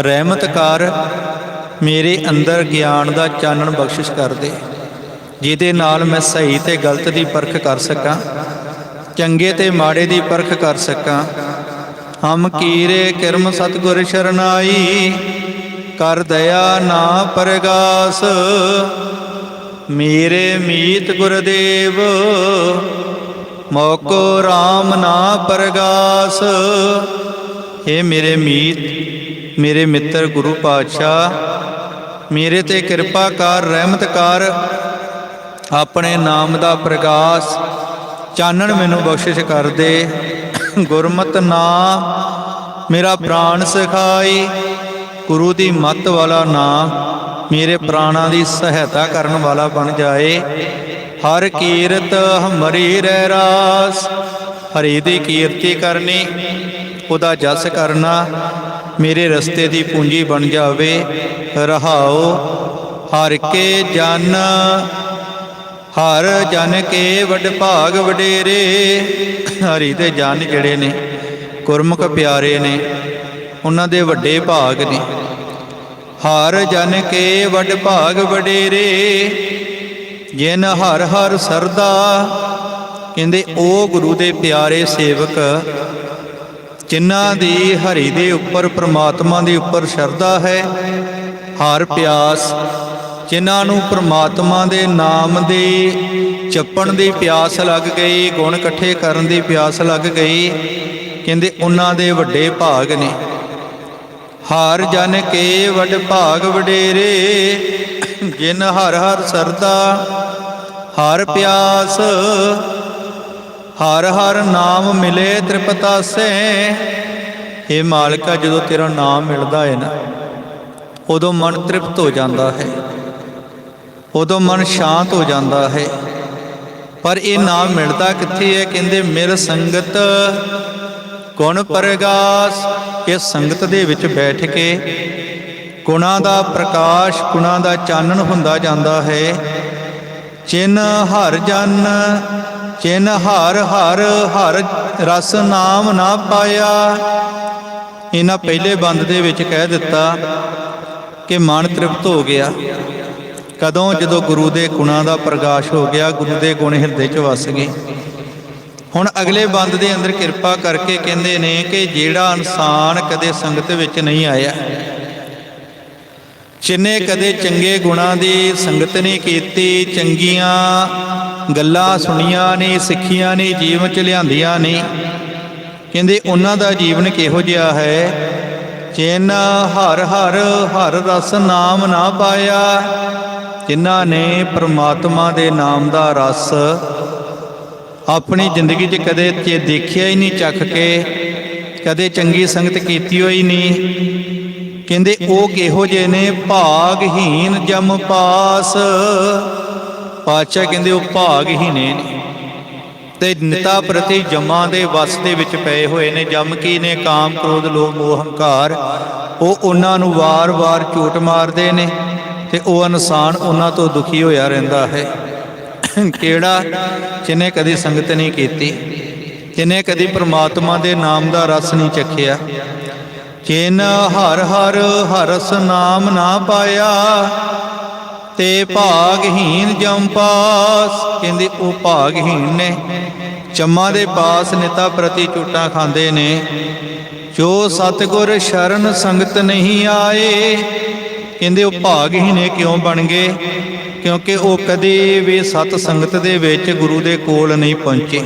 ਰਹਿਮਤ ਕਰ, ਮੇਰੇ ਅੰਦਰ ਗਿਆਨ ਦਾ ਚਾਨਣ ਬਖਸ਼ਿਸ਼ ਕਰ ਦੇ। ਜਿਹਦੇ ਨਾਲ ਮੈਂ ਸਹੀ ਤੇ ਗਲਤ ਦੀ ਪਰਖ ਕਰ ਸਕਾਂ, ਚੰਗੇ ਤੇ ਮਾੜੇ ਦੀ ਪਰਖ ਕਰ ਸਕਾਂ। ਹਮ ਕੀਰੇ ਕਿਰਮ ਸਤਗੁਰ ਸ਼ਰਨਾਈ, ਕਰ ਦਇਆ ਨਾ ਪਰਗਾਸ। ਮੇਰੇ ਮੀਤ ਗੁਰਦੇਵ ਮੋਕੋ RAM ਨਾ ਪਰਗਾਸ। ਇਹ ਮੇਰੇ ਮੀਤ, ਮੇਰੇ ਮਿੱਤਰ ਗੁਰੂ ਪਾਤਸ਼ਾਹ, ਮੇਰੇ ਤੇ ਕਿਰਪਾ ਕਰ, ਰਹਿਮਤ ਕਰ, ਆਪਣੇ ਨਾਮ ਦਾ ਪ੍ਰਕਾਸ਼ ਚਾਨਣ ਮੈਨੂੰ ਬਖਸ਼ਿਸ਼ ਕਰ ਦੇ। ਗੁਰਮਤਿ ਨਾਮ ਮੇਰਾ ਪ੍ਰਾਣ ਸਿਖਾਈ। ਗੁਰੂ ਦੀ ਮੱਤ ਵਾਲਾ ਨਾਮ ਮੇਰੇ ਪ੍ਰਾਣਾਂ ਦੀ ਸਹਾਇਤਾ ਕਰਨ ਵਾਲਾ ਬਣ ਜਾਏ। ਹਰ ਕੀਰਤ ਹਮਰੀ ਰਹਿ ਰਾਸ। ਹਰੀ ਦੀ ਕੀਰਤੀ ਕਰਨੀ, ਉਹਦਾ ਜਸ ਕਰਨਾ, ਮੇਰੇ ਰਸਤੇ ਦੀ ਪੂੰਜੀ ਬਣ ਜਾਵੇ, ਰਹਾਓ, ਹਰ ਕੇ ਜਨ, ਹਰ ਜਨ ਕੇ ਵਡ ਭਾਗ ਵਡੇਰੇ। ਹਰੀ ਦੇ ਜਨ ਜਿਹੜੇ ਨੇ, ਗੁਰਮੁਖ ਪਿਆਰੇ ਨੇ, ਉਹਨਾਂ ਦੇ ਵੱਡੇ ਭਾਗ ਨੇ। ਹਰ ਜਨ ਕੇ ਵਡ ਭਾਗ ਵਡੇਰੇ ਜਿਨ ਹਰ ਹਰ ਸਰਦਾ, ਕਹਿੰਦੇ ਉਹ ਗੁਰੂ ਦੇ ਪਿਆਰੇ ਸੇਵਕ, ਜਿਨ੍ਹਾਂ ਦੀ ਹਰੀ ਦੇ ਉੱਪਰ, ਪ੍ਰਮਾਤਮਾ ਦੇ ਉੱਪਰ ਸ਼ਰਧਾ ਹੈ, ਹਰ ਪਿਆਸ, ਜਿਨ੍ਹਾਂ ਨੂੰ ਪ੍ਰਮਾਤਮਾ ਦੇ ਨਾਮ ਦੇ ਚੱਪਣ ਦੀ ਪਿਆਸ ਲੱਗ ਗਈ, ਗੁਣ ਇਕੱਠੇ ਕਰਨ ਦੀ ਪਿਆਸ ਲੱਗ ਗਈ, ਕਹਿੰਦੇ, ਉਹਨਾਂ ਦੇ ਵੱਡੇ ਭਾਗ ਨੇ। ਹਰ ਜਨ ਕੇ ਵਡ ਭਾਗ ਵਡੇਰੇ, ਜਿਨ ਹਰ ਹਰ ਸਰਦਾ ਹਰ ਪਿਆਸ, ਹਰ ਹਰ ਨਾਮ ਮਿਲੇ ਤ੍ਰਿਪਤਾਸੇ। ਇਹ ਮਾਲਕਾ, ਜਦੋਂ ਤੇਰਾ ਨਾਮ ਮਿਲਦਾ ਹੈ ਨਾ, ਉਦੋਂ ਮਨ ਤ੍ਰਿਪਤ ਹੋ ਜਾਂਦਾ ਹੈ। ਉਦੋਂ ਮਨ ਸ਼ਾਂਤ ਹੋ ਜਾਂਦਾ ਹੈ। ਪਰ ਇਹ ਨਾਮ ਮਿਲਦਾ ਕਿੱਥੇ ਹੈ ਕਹਿੰਦੇ, ਮਿਲ ਸੰਗਤ, ਗੁਣ ਪ੍ਰਗਾਸ। ਇਹ ਸੰਗਤ ਦੇ ਵਿੱਚ ਬੈਠ ਕੇ ਗੁਣਾਂ ਦਾ ਪ੍ਰਕਾਸ਼, ਗੁਣਾਂ ਦਾ ਚਾਨਣ ਹੁੰਦਾ ਜਾਂਦਾ ਹੈ। ਚਿਨ ਹਰ ਜਨ, ਚਿਨ ਹਰ ਹਰ ਹਰ ਰਸ ਨਾਮ ਨਾ ਪਾਇਆ। ਇਹਨਾਂ ਪਹਿਲੇ ਬੰਦ ਦੇ ਵਿੱਚ ਕਹਿ ਦਿੱਤਾ ਕਿ ਮਨ ਤ੍ਰਿਪਤ ਹੋ ਗਿਆ। ਕਦੋਂ? ਜਦੋਂ ਗੁਰੂ ਦੇ ਗੁਣਾਂ ਦਾ ਪ੍ਰਕਾਸ਼ ਹੋ ਗਿਆ, ਗੁਰੂ ਦੇ ਗੁਣ ਹਿਰਦੇ 'ਚ ਵਸ ਗਏ। ਹੁਣ ਅਗਲੇ ਬੰਦ ਦੇ ਅੰਦਰ ਕਿਰਪਾ ਕਰਕੇ ਕਹਿੰਦੇ ਨੇ ਕਿ ਜਿਹੜਾ ਇਨਸਾਨ ਕਦੇ ਸੰਗਤ ਵਿੱਚ ਨਹੀਂ ਆਇਆ ਜਿਨੇ ਕਦੇ ਚੰਗੇ ਗੁਣਾਂ ਦੀ ਸੰਗਤ ਨਹੀਂ ਕੀਤੀ, ਚੰਗੀਆਂ ਗੱਲਾਂ ਸੁਣੀਆਂ ਨਹੀਂ, ਸਿੱਖੀਆਂ ਨਹੀਂ, ਜੀਵਨ ਚ ਲਿਆਂਦੀਆਂ ਨਹੀਂ। ਕਹਿੰਦੇ ਉਹਨਾਂ ਦਾ ਜੀਵਨ ਕਿਹੋ ਜਿਹਾ ਹੈ? ਜਿਨ ਹਰ ਹਰ ਹਰ ਰਸ ਨਾਮ ਨਾ ਪਾਇਆ, ਜਿਨ੍ਹਾਂ ਨੇ ਪ੍ਰਮਾਤਮਾ ਦੇ ਨਾਮ ਦਾ ਰਸ ਆਪਣੀ ਜ਼ਿੰਦਗੀ 'ਚ ਕਦੇ ਦੇਖਿਆ ਹੀ ਨਹੀਂ ਚੱਖ ਕੇ। ਕਦੇ ਚੰਗੀ ਸੰਗਤ ਕੀਤੀ ਹੋਈ ਨਹੀਂ। ਕਹਿੰਦੇ ਉਹ ਕਿਹੋ ਜਿਹੇ ਨੇ? ਭਾਗਹੀਨ ਜਮ ਪਾਸ। ਪਾਤਸ਼ਾਹ ਕਹਿੰਦੇ ਉਹ ਭਾਗਹੀਨੇ ਨੇ। ਤੇ ਨਿਤਾ ਪ੍ਰਤੀ ਜਮਾਂ ਦੇ ਵਸ ਦੇ ਵਿੱਚ ਪਏ ਹੋਏ ਨੇ। ਜਮ ਕੀ ਨੇ? ਕਾਮ ਕ੍ਰੋਧ ਲੋਭ ਮੋਹ ਹੰਕਾਰ। ਉਹ ਉਹਨਾਂ ਨੂੰ ਵਾਰ-ਵਾਰ ਝੂਟ ਮਾਰਦੇ ਨੇ ਤੇ ਉਹ ਇਨਸਾਨ ਉਹਨਾਂ ਤੋਂ ਦੁਖੀ ਹੋਇਆ ਰਹਿੰਦਾ ਹੈ। ਕਿਹੜਾ? ਜਿਹਨੇ ਕਦੀ ਸੰਗਤ ਨਹੀਂ ਕੀਤੀ ਜਿਹਨੇ ਕਦੀ ਪ੍ਰਮਾਤਮਾ ਦੇ ਨਾਮ ਦਾ ਰਸ ਨਹੀਂ ਚੱਖਿਆ। ਜਿਨ ਹਰ ਹਰ ਹਰਸ ਨਾਮ ਨਾ ਪਾਇਆ, ਤੇ ਭਾਗਹੀਨ ਜਮ ਪਾਸ। ਕਹਿੰਦੇ, ਉਹ ਭਾਗਹੀਨ ਨੇ। ਚੰਮਾ ਦੇ ਪਾਸ ਨਿਤਾ ਪ੍ਰਤੀ ਝੂਟਾਂ ਖਾਂਦੇ ਨੇ। ਜੋ ਸਤਗੁਰ ਸ਼ਰਨ ਸੰਗਤ ਨਹੀਂ ਆਏ, ਕਹਿੰਦੇ, ਉਹ ਭਾਗਹੀਨ ਨੇ ਕਿਉਂ ਬਣ ਗਏ? ਕਿਉਂਕਿ ਉਹ ਕਦੇ ਵੀ ਸਤ ਸੰਗਤ ਦੇ ਵਿੱਚ ਗੁਰੂ ਦੇ ਕੋਲ ਨਹੀਂ ਪਹੁੰਚੇ।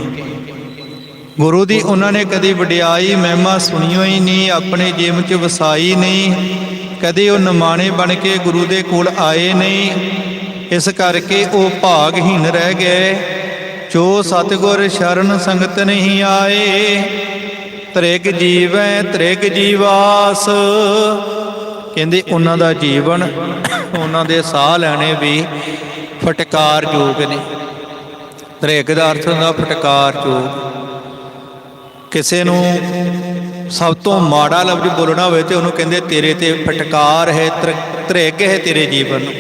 ਗੁਰੂ ਦੀ ਉਹਨਾਂ ਨੇ ਕਦੀ ਵਡਿਆਈ ਮਹਿਮਾ ਸੁਣੀ ਹੀ ਨਹੀਂ, ਆਪਣੇ ਜੀਵਨ 'ਚ ਵਸਾਈ ਨਹੀਂ। ਕਦੇ ਉਹ ਨਿਮਾਣੇ ਬਣ ਕੇ ਗੁਰੂ ਦੇ ਕੋਲ ਆਏ ਨਹੀਂ। ਇਸ ਕਰਕੇ ਉਹ ਭਾਗਹੀਣ ਰਹਿ ਗਏ। ਜੋ ਸਤਗੁਰ ਸ਼ਰਨ ਸੰਗਤ ਨਹੀਂ ਆਏ, ਤ੍ਰਿਗ ਜੀਵੈ ਤ੍ਰਿਗ ਜੀਵਾਸ। ਕਹਿੰਦੇ ਉਹਨਾਂ ਦਾ ਜੀਵਨ, ਉਹਨਾਂ ਦੇ ਸਾਹ ਲੈਣੇ ਵੀ ਫਟਕਾਰ ਯੋਗ ਨੇ। ਤ੍ਰਿਗ ਦਾ ਅਰਥ ਹੁੰਦਾ ਫਟਕਾਰ ਯੋਗ। ਕਿਸੇ ਨੂੰ ਸਭ ਤੋਂ ਮਾੜਾ ਲਫ਼ਜ਼ ਬੋਲਣਾ ਹੋਵੇ ਤੇ ਉਹਨੂੰ ਕਹਿੰਦੇ, ਤੇਰੇ ਤੇ ਫਟਕਾਰ ਹੈ ਤ੍ਰਿਗ ਹੈ ਤੇਰੇ ਜੀਵਨ ਨੂੰ।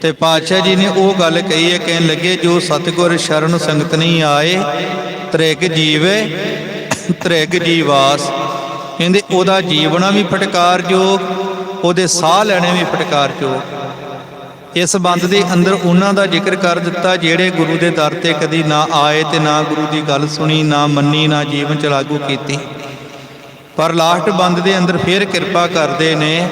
ਤੇ ਪਾਤਸ਼ਾਹ ਜੀ ਨੇ ਉਹ ਗੱਲ ਕਹੀ ਹੈ, ਕਹਿਣ ਲੱਗੇ, ਜੋ ਸਤਿਗੁਰ ਸ਼ਰਨ ਸੰਗਤ ਨਹੀਂ ਆਏ ਤ੍ਰਿਗ ਜੀਵੇ ਤ੍ਰਿਗ ਜੀਵਾਸ। ਕਹਿੰਦੇ, ਉਹਦਾ ਜੀਵਨਾ ਵੀ ਫਟਕਾਰ ਜੋਗ ਉਹਦੇ ਸਾਹ ਲੈਣੇ ਵੀ ਫਟਕਾਰ ਜੋਗ ਇਸ ਬੰਦ ਦੇ ਅੰਦਰ ਉਹਨਾਂ ਦਾ ਜ਼ਿਕਰ ਕਰ ਦਿੱਤਾ, ਜਿਹੜੇ ਗੁਰੂ ਦੇ ਦਰ ਤੇ ਕਦੀ ਨਾ ਆਏ ਤੇ ਨਾ ਗੁਰੂ ਦੀ ਗੱਲ ਸੁਣੀ, ਨਾ ਮੰਨੀ, ਨਾ ਜੀਵਨ ਚ ਲਾਗੂ ਕੀਤੀ। ਪਰ ਲਾਸਟ ਬੰਦ ਦੇ ਅੰਦਰ ਫੇਰ ਕਿਰਪਾ ਕਰਦੇ ਨੇ,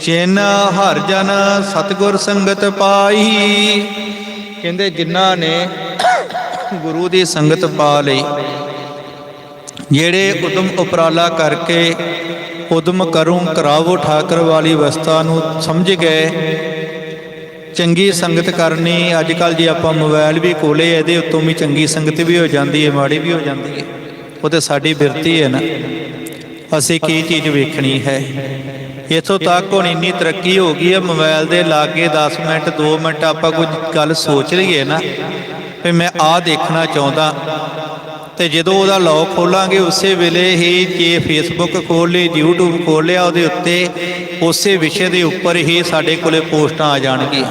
ਚਿਨ ਹਰ ਜਨ ਸਤਗੁਰ ਸੰਗਤ ਪਾਈ। ਕਹਿੰਦੇ, ਜਿਨ੍ਹਾਂ ਨੇ ਗੁਰੂ ਦੀ ਸੰਗਤ ਪਾ ਲਈ, ਜਿਹੜੇ ਉਦਮ ਉਪਰਾਲਾ ਕਰਕੇ ਉਦਮ ਕਰੂੰ, ਕਰਾਵੋ ਠਾਕਰ ਵਾਲੀ ਅਵਸਥਾ ਨੂੰ ਸਮਝ ਗਏ ਚੰਗੀ ਸੰਗਤ ਕਰਨੀ ਅੱਜ ਕੱਲ ਜੇ ਆਪਾਂ ਮੋਬਾਈਲ ਵੀ ਕੋਲੇ ਇਹਦੇ ਉੱਤੋਂ ਵੀ ਚੰਗੀ ਸੰਗਤ ਵੀ ਹੋ ਜਾਂਦੀ ਹੈ, ਮਾੜੀ ਵੀ ਹੋ ਜਾਂਦੀ ਹੈ। ਉਹ ਤੇ ਸਾਡੀ ਬਿਰਤੀ ਹੈ ਨਾ। ਅਸੀਂ ਕੀ ਚੀਜ਼ ਵੇਖਣੀ ਹੈ? ਇਥੋਂ ਤੱਕ ਹੁਣ ਇੰਨੀ ਤਰੱਕੀ ਹੋ ਗਈ ਹੈ, ਮੋਬਾਈਲ ਦੇ ਲਾਗੇ 10 ਮਿੰਟ 2 ਮਿੰਟ ਆਪਾਂ ਕੋਈ ਗੱਲ ਸੋਚ ਲਈਏ ਨਾ, ਵੀ ਮੈਂ ਆਹ ਦੇਖਣਾ ਚਾਹੁੰਦਾ। ਤੇ ਜਦੋਂ ਉਹਦਾ ਲੌਕ ਖੋਲਾਂਗੇ, ਉਸੇ ਵੇਲੇ ਹੀ ਜੇ ਫੇਸਬੁੱਕ ਖੋਲ ਲਈ YouTube ਖੋਲ ਲਿਆ ਉਹਦੇ ਉੱਤੇ ਉਸੇ ਵਿਸ਼ੇ ਦੇ ਉੱਪਰ ਹੀ ਸਾਡੇ ਕੋਲੇ ਪੋਸਟਾਂ ਆ ਜਾਣਗੀਆਂ।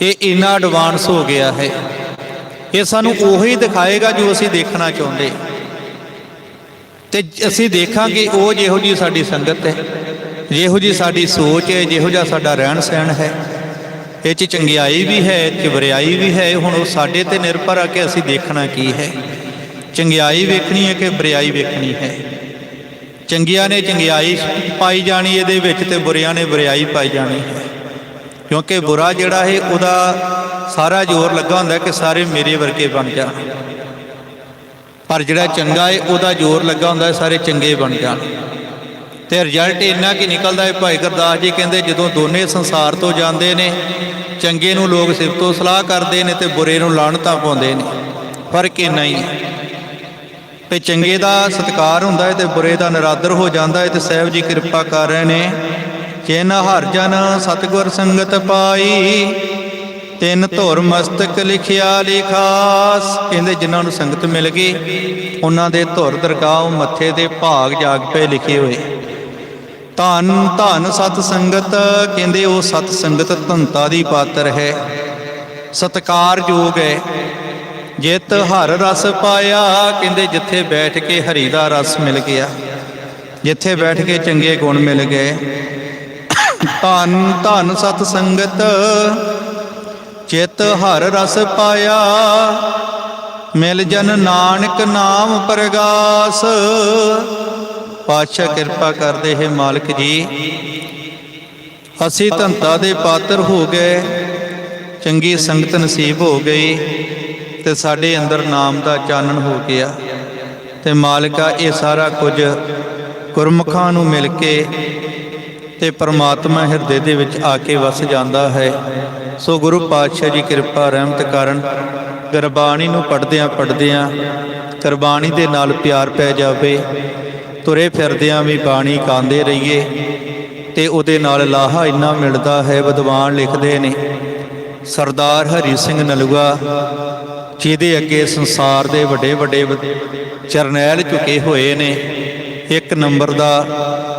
ਇਹ ਇੰਨਾ ਐਡਵਾਂਸ ਹੋ ਗਿਆ ਹੈ। ਇਹ ਸਾਨੂੰ ਉਹੀ ਦਿਖਾਏਗਾ ਜੋ ਅਸੀਂ ਦੇਖਣਾ ਚਾਹੁੰਦੇ। ਤੇ ਅਸੀਂ ਦੇਖਾਂਗੇ ਉਹ ਜਿਹੋ ਜੀ ਸਾਡੀ ਸੰਗਤ ਹੈ, ਜਿਹੋ ਜੀ ਸਾਡੀ ਸੋਚ ਹੈ, ਜਿਹੋ ਜਿਹਾ ਸਾਡਾ ਰਹਿਣ ਸਹਿਣ ਹੈ। ਇਹ ਚ ਚੰਗਿਆਈ ਵੀ ਹੈ, ਇਹ ਚ ਬਰਿਆਈ ਵੀ ਹੈ ਹੁਣ ਉਹ ਸਾਡੇ ਤੇ ਨਿਰਭਰ ਆ ਕਿ ਅਸੀਂ ਦੇਖਣਾ ਕੀ ਹੈ। ਚੰਗਿਆਈ ਵੇਖਣੀ ਹੈ ਕਿ ਬਰਿਆਈ ਵੇਖਣੀ ਹੈ? ਚੰਗਿਆਂ ਨੇ ਚੰਗਿਆਈ ਪਾਈ ਜਾਣੀ, ਇਹਦੇ ਵਿੱਚ ਤੇ ਬੁਰਿਆਂ ਨੇ ਬਰਿਆਈ ਪਾਈ ਜਾਣੀ ਹੈ। ਕਿਉਂਕਿ ਬੁਰਾ ਜਿਹੜਾ ਹੈ, ਉਹਦਾ ਸਾਰਾ ਜ਼ੋਰ ਲੱਗਾ ਹੁੰਦਾ ਕਿ ਸਾਰੇ ਮੇਰੇ ਵਰਗੇ ਬਣ ਜਾਣ। ਪਰ ਜਿਹੜਾ ਚੰਗਾ ਹੈ, ਉਹਦਾ ਜ਼ੋਰ ਲੱਗਾ ਹੁੰਦਾ ਸਾਰੇ ਚੰਗੇ ਬਣ ਜਾਣ। ਤੇ ਰਿਜ਼ਲਟ ਇੰਨਾ ਕਿ ਨਿਕਲਦਾ ਹੈ, ਭਾਈ ਗੁਰਦਾਸ ਜੀ ਕਹਿੰਦੇ, ਜਦੋਂ ਦੋਨੇ ਸੰਸਾਰ ਤੋਂ ਜਾਂਦੇ ਨੇ, ਚੰਗੇ ਨੂੰ ਲੋਕ ਸਿਫਤੋ ਸਲਾਹ ਕਰਦੇ ਨੇ ਤੇ ਬੁਰੇ ਨੂੰ ਲਾਣਤਾਂ ਪਾਉਂਦੇ ਨੇ। ਫ਼ਰਕ ਇੰਨਾ ਹੀ ਹੈ। ਤੇ ਚੰਗੇ ਦਾ ਸਤਿਕਾਰ ਹੁੰਦਾ ਹੈ ਤੇ ਬੁਰੇ ਦਾ ਨਰਾਦਰ ਹੋ ਜਾਂਦਾ ਹੈ ਤੇ ਸਹਿਬ ਜੀ ਕਿਰਪਾ ਕਰ ਰਹੇ ਨੇ। ਜਿਨ ਹਰ ਜਨ ਸਤਗੁਰ ਸੰਗਤ ਪਾਈ, ਤਿੰਨ ਧੁਰ ਮਸਤਕ ਲਿਖਿਆ ਲਿਖਾਸ। ਕਹਿੰਦੇ ਜਿਨ੍ਹਾਂ ਨੂੰ ਸੰਗਤ ਮਿਲ ਗਈ, ਉਹਨਾਂ ਦੇ ਧੁਰ ਦਰਗਾਹ ਮੱਥੇ ਦੇ ਭਾਗ ਜਾਗ ਪਏ ਲਿਖੇ ਹੋਏ। ਧਨ ਧਨ ਸਤ ਸੰਗਤ ਕਹਿੰਦੇ ਉਹ ਸਤ ਸੰਗਤ ਧੰਤਾ ਦੀ ਪਾਤਰ ਹੈ। ਸਤਕਾਰਯੋਗ ਹੈ। ਜਿਤ ਹਰ ਰਸ ਪਾਇਆ, ਕਹਿੰਦੇ ਜਿੱਥੇ ਬੈਠ ਕੇ ਹਰੀ ਦਾ ਰਸ ਮਿਲ ਗਿਆ। ਜਿੱਥੇ ਬੈਠ ਕੇ ਚੰਗੇ ਗੁਣ ਮਿਲ ਗਏ। ਧੰਨ ਧੰਨ ਸਤ ਸੰਗਤ ਚਿਤ ਹਰ ਰਸ ਪਾਇਆ। ਮਿਲ ਜਨ ਨਾਨਕ ਨਾਮ ਪ੍ਰਗਾਸ। ਪਾਤਸ਼ਾਹ ਕਿਰਪਾ ਕਰਦੇ ਹੈ ਮਾਲਕ ਜੀ। ਅਸੀਂ ਧੰਤਾ ਦੇ ਪਾਤਰ ਹੋ ਗਏ। ਚੰਗੀ ਸੰਗਤ ਨਸੀਬ ਹੋ ਗਈ। ਤੇ ਸਾਡੇ ਅੰਦਰ ਨਾਮ ਦਾ ਚਾਨਣ ਹੋ ਗਿਆ ਤੇ ਮਾਲਕਾ ਇਹ ਸਾਰਾ ਕੁਝ ਗੁਰਮੁਖਾਂ ਨੂੰ ਮਿਲ ਕੇ ਤੇ ਪਰਮਾਤਮਾ ਹਿਰਦੇ ਦੇ ਵਿੱਚ ਆ ਕੇ ਵਸ ਜਾਂਦਾ ਹੈ। ਸੋ ਗੁਰੂ ਪਾਤਸ਼ਾਹ ਜੀ ਕਿਰਪਾ ਰਹਿਮਤ ਕਰਨ, ਗੁਰਬਾਣੀ ਨੂੰ ਪੜਦਿਆਂ ਪੜਦਿਆਂ ਗੁਰਬਾਣੀ ਦੇ ਨਾਲ ਪਿਆਰ ਪੈ ਜਾਵੇ, ਤੁਰੇ ਫਿਰਦਿਆਂ ਵੀ ਬਾਣੀ ਕਾਂਦੇ ਰਹੀਏ ਤੇ ਉਹਦੇ ਨਾਲ ਲਾਹਾ ਇੰਨਾ ਮਿਲਦਾ ਹੈ, ਵਿਦਵਾਨ ਲਿਖਦੇ ਨੇ। ਸਰਦਾਰ ਹਰੀ ਸਿੰਘ ਨਲੂਆ, ਜਿਹਦੇ ਅੱਗੇ ਸੰਸਾਰ ਦੇ ਵੱਡੇ ਵੱਡੇ ਚਰਨੈਲ ਝੁਕੇ ਹੋਏ ਨੇ, ਇੱਕ ਨੰਬਰ ਦਾ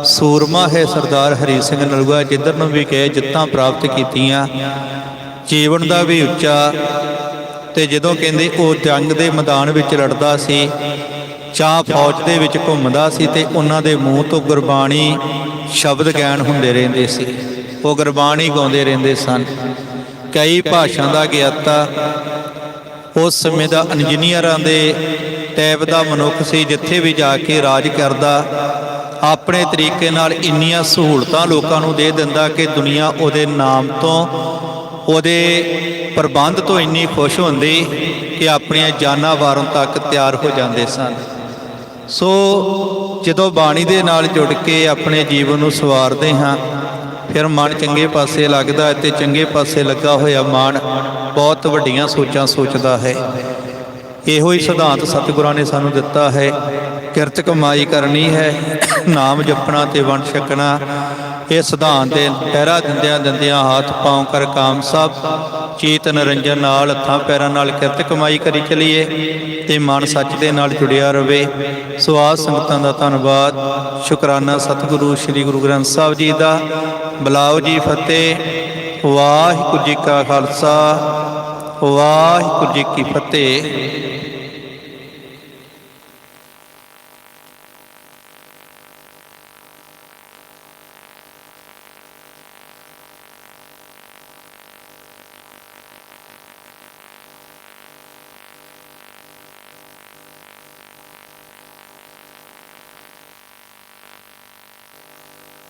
ਸੂਰਮਾ ਹੈ ਸਰਦਾਰ ਹਰੀ ਸਿੰਘ ਨਲੂਆ, ਜਿੱਧਰ ਨੂੰ ਵੀ ਗਏ ਜਿੱਤਾਂ ਪ੍ਰਾਪਤ ਕੀਤੀਆਂ। ਜੀਵਨ ਦਾ ਵੀ ਉੱਚਾ ਤੇ ਜਦੋਂ ਕਹਿੰਦੇ ਉਹ ਜੰਗ ਦੇ ਮੈਦਾਨ ਵਿੱਚ ਲੜਦਾ ਸੀ ਚਾਹ ਫੌਜ ਦੇ ਵਿੱਚ ਘੁੰਮਦਾ ਸੀ ਤੇ ਉਹਨਾਂ ਦੇ ਮੂੰਹ ਤੋਂ ਗੁਰਬਾਣੀ ਸ਼ਬਦ ਗਿਆਨ ਹੁੰਦੇ ਰਹਿੰਦੇ ਸੀ। ਉਹ ਗੁਰਬਾਣੀ ਗਾਉਂਦੇ ਰਹਿੰਦੇ ਸਨ। ਕਈ ਭਾਸ਼ਾ ਦਾ ਗਿਆਤਾ। ਉਸ ਸਮੇਂ ਦਾ ਇੰਜੀਨੀਅਰਾਂ ਦੇ ਟੈਬ ਦਾ ਮਨੁੱਖ ਸੀ, ਜਿੱਥੇ ਵੀ ਜਾ ਕੇ ਰਾਜ ਕਰਦਾ, ਆਪਣੇ ਤਰੀਕੇ ਨਾਲ ਇੰਨੀਆਂ ਸਹੂਲਤਾਂ ਲੋਕਾਂ ਨੂੰ ਦੇ ਦਿੰਦਾ ਕਿ ਦੁਨੀਆ ਉਹਦੇ ਨਾਮ ਤੋਂ, ਉਹਦੇ ਪ੍ਰਬੰਧ ਤੋਂ ਇੰਨੀ ਖੁਸ਼ ਹੁੰਦੀ ਕਿ ਆਪਣੀਆਂ ਜਾਨਾਂ ਵਾਰੋਂ ਤੱਕ ਤਿਆਰ ਹੋ ਜਾਂਦੇ ਸਨ। ਸੋ ਜਦੋਂ ਬਾਣੀ ਦੇ ਨਾਲ ਜੁੜ ਕੇ ਆਪਣੇ ਜੀਵਨ ਨੂੰ ਸਵਾਰਦੇ ਹਾਂ ਫਿਰ ਮਨ ਚੰਗੇ ਪਾਸੇ ਲੱਗਦਾ ਹੈ ਤੇ ਚੰਗੇ ਪਾਸੇ ਲੱਗਾ ਹੋਇਆ ਮਨ ਬਹੁਤ ਵੱਡੀਆਂ ਸੋਚਾਂ ਸੋਚਦਾ ਹੈ। ਇਹੋ ਹੀ ਸਿਧਾਂਤ ਸਤਿਗੁਰਾਂ ਨੇ ਸਾਨੂੰ ਦਿੱਤਾ ਹੈ। ਕਿਰਤ ਕਮਾਈ ਕਰਨੀ ਹੈ, ਨਾਮ ਜਪਣਾ ਤੇ ਵੰਡ ਛਕਣਾ। ਇਹ ਸਿਧਾਂਤ ਦੇ ਪਹਿਰਾ ਦਿੰਦਿਆਂ ਦਿੰਦਿਆਂ ਹੱਥ, ਪਾਉ ਕਰ, ਕਾਮ ਸਭ ਚੀਤ ਨਰੰਜਨ ਨਾਲ ਹੱਥਾਂ ਪੈਰਾਂ ਨਾਲ ਕਿਰਤ ਕਮਾਈ ਕਰੀ ਚਲੀਏ ਤੇ ਮਨ ਸੱਚ ਦੇ ਨਾਲ ਜੁੜਿਆ ਰਵੇ। ਸੋ ਆਹ ਸੰਗਤਾਂ ਦਾ ਧੰਨਵਾਦ। ਸ਼ੁਕਰਾਨਾ ਸਤਿਗੁਰੂ ਸ੍ਰੀ ਗੁਰੂ ਗ੍ਰੰਥ ਸਾਹਿਬ ਜੀ ਦਾ। ਬਲਾਓ ਜੀ ਫਤਿਹ। ਵਾਹਿਗੁਰੂ ਜੀ ਕਾ ਖਾਲਸਾ। ਵਾਹਿਗੁਰੂ ਜੀ ਕੀ ਫਤਿਹ।